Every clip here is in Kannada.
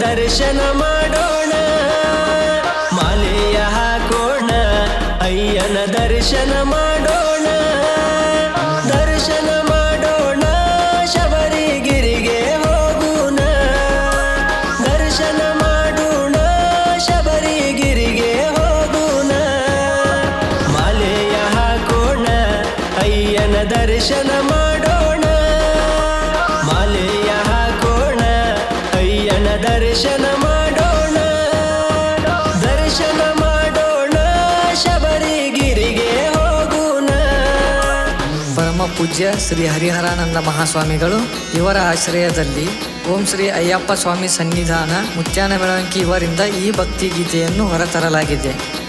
ದರ್ಶನ ಮಾಡೋಣ. ಮಾಲೆಯ ಹಾಕೋಣ, ಅಯ್ಯನ ದರ್ಶನ ಮಾಡೋಣ. ದರ್ಶನ ಮಾಡೋಣ, ಶಬರಿಗಿರಿಗೆ ಹೋಗೋಣ. ದರ್ಶನ ಮಾಡೋಣ, ಶಬರಿಗಿರಿಗೆ ಹೋಗೋಣ. ಮಾಲೆಯ ಹಾಕೋಣ, ಅಯ್ಯನ ದರ್ಶನ ದರ್ಶನ ಮಾಡೋಣ. ದರ್ಶನ ಮಾಡೋಣ ಶಬರಿಗಿರಿಗೆ ಹೋಗೋಣ. ಪರಮ ಪೂಜ್ಯ ಶ್ರೀ ಹರಿಹರಾನಂದ ಮಹಾಸ್ವಾಮಿಗಳು ಇವರ ಆಶ್ರಯದಲ್ಲಿ ಓಂ ಶ್ರೀ ಅಯ್ಯಪ್ಪ ಸ್ವಾಮಿ ಸನ್ನಿಧಾನ ಮುತ್ಯಾನ ಬೆಳವಂಕಿ ಇವರಿಂದ ಈ ಭಕ್ತಿ ಗೀತೆಯನ್ನು ಹೊರತರಲಾಗಿದೆ.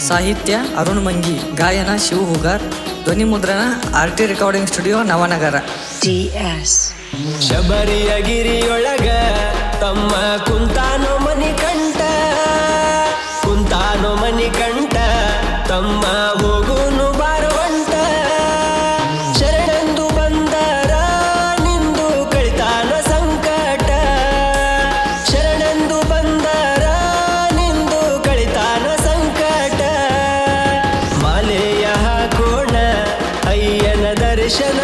ಸಾಹಿತ್ಯ ಅರುಣ್ ಮಂಗಿ ಗಾಯನ ಶಿವ ಹುಗಾರ್ ಧ್ವನಿ ಮುದ್ರಣ R T recording studio Navanagar. DS. ಶಬರಿಯ ಗಿರಿಯೊಳಗ ತಮ್ಮ ಕುಂತಾನೋ ಮನಿ ಕಂಠ, ಕುಂತಾನೋ ಮನಿ ಕಂಠ, ತಮ್ಮ ಹೋಗುನು ಬಾರವಂಟ. ಶರಣೆಂದು ಬಂದರ ನಿಂದು ಕಳಿತಾನ ಸಂಕಟ. ಶರಣೆಂದು ಬಂದರ ನಿಂದು ಕಳಿತಾನ ಸಂಕಟ. ಮಾಲೆಯ ಹಾಕೋಣ ಅಯ್ಯನ ದರ್ಶನ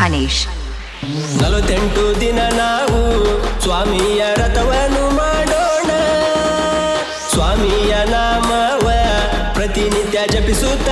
Dhanesh. ನಲವತ್ತೆಂಟು ದಿನ ನಾವು ಸ್ವಾಮಿಯ ರಥವನ್ನು ಮಾಡೋಣ ಸ್ವಾಮಿಯ ನಾಮವ ಪ್ರತಿನಿತ್ಯ ಜಪಿಸುತ್ತ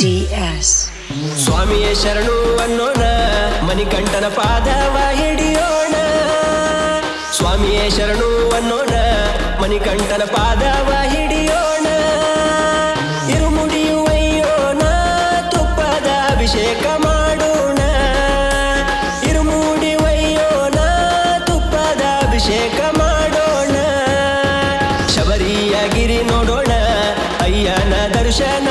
DS. ಸ್ವಾಮಿಯ ಶರಣು ಅನ್ನೋಣ ಮಣಿಕಂಠನ ಪಾದವ ಹಿಡಿಯೋಣ. ಸ್ವಾಮಿಯ ಶರಣು ಅನ್ನೋಣ ಮಣಿಕಂಠನ ಪಾದವ ಹಿಡಿಯೋಣ. ಇರುಮುಡಿಯುವಯ್ಯೋಣ ತುಪ್ಪದ ಅಭಿಷೇಕ ಮಾಡೋಣ. ಇರುಮುಡಿವಯ್ಯೋಣ ತುಪ್ಪದ ಅಭಿಷೇಕ ಮಾಡೋಣ. ಶಬರಿಯ ಗಿರಿ ನೋಡೋಣ, ಅಯ್ಯನ ದರ್ಶನ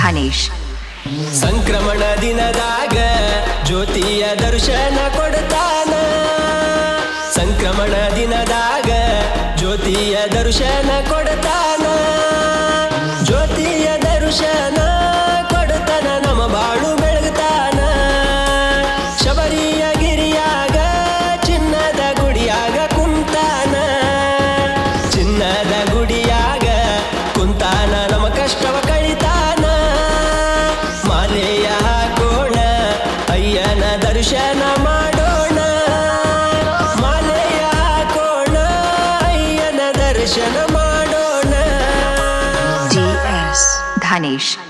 Dhanesh. ಸಂಕ್ರಮಣ ದಿನದಾಗ ಜ್ಯೋತಿಯ ದರ್ಶನ ಕೊಡ್ತಾನ ಸಂಕ್ರಮಣ ದಿನದಾಗ ಜ್ಯೋತಿಯ ದರ್ಶನ ಕೊಡ್ತಾನ ಅಯ್ಯನ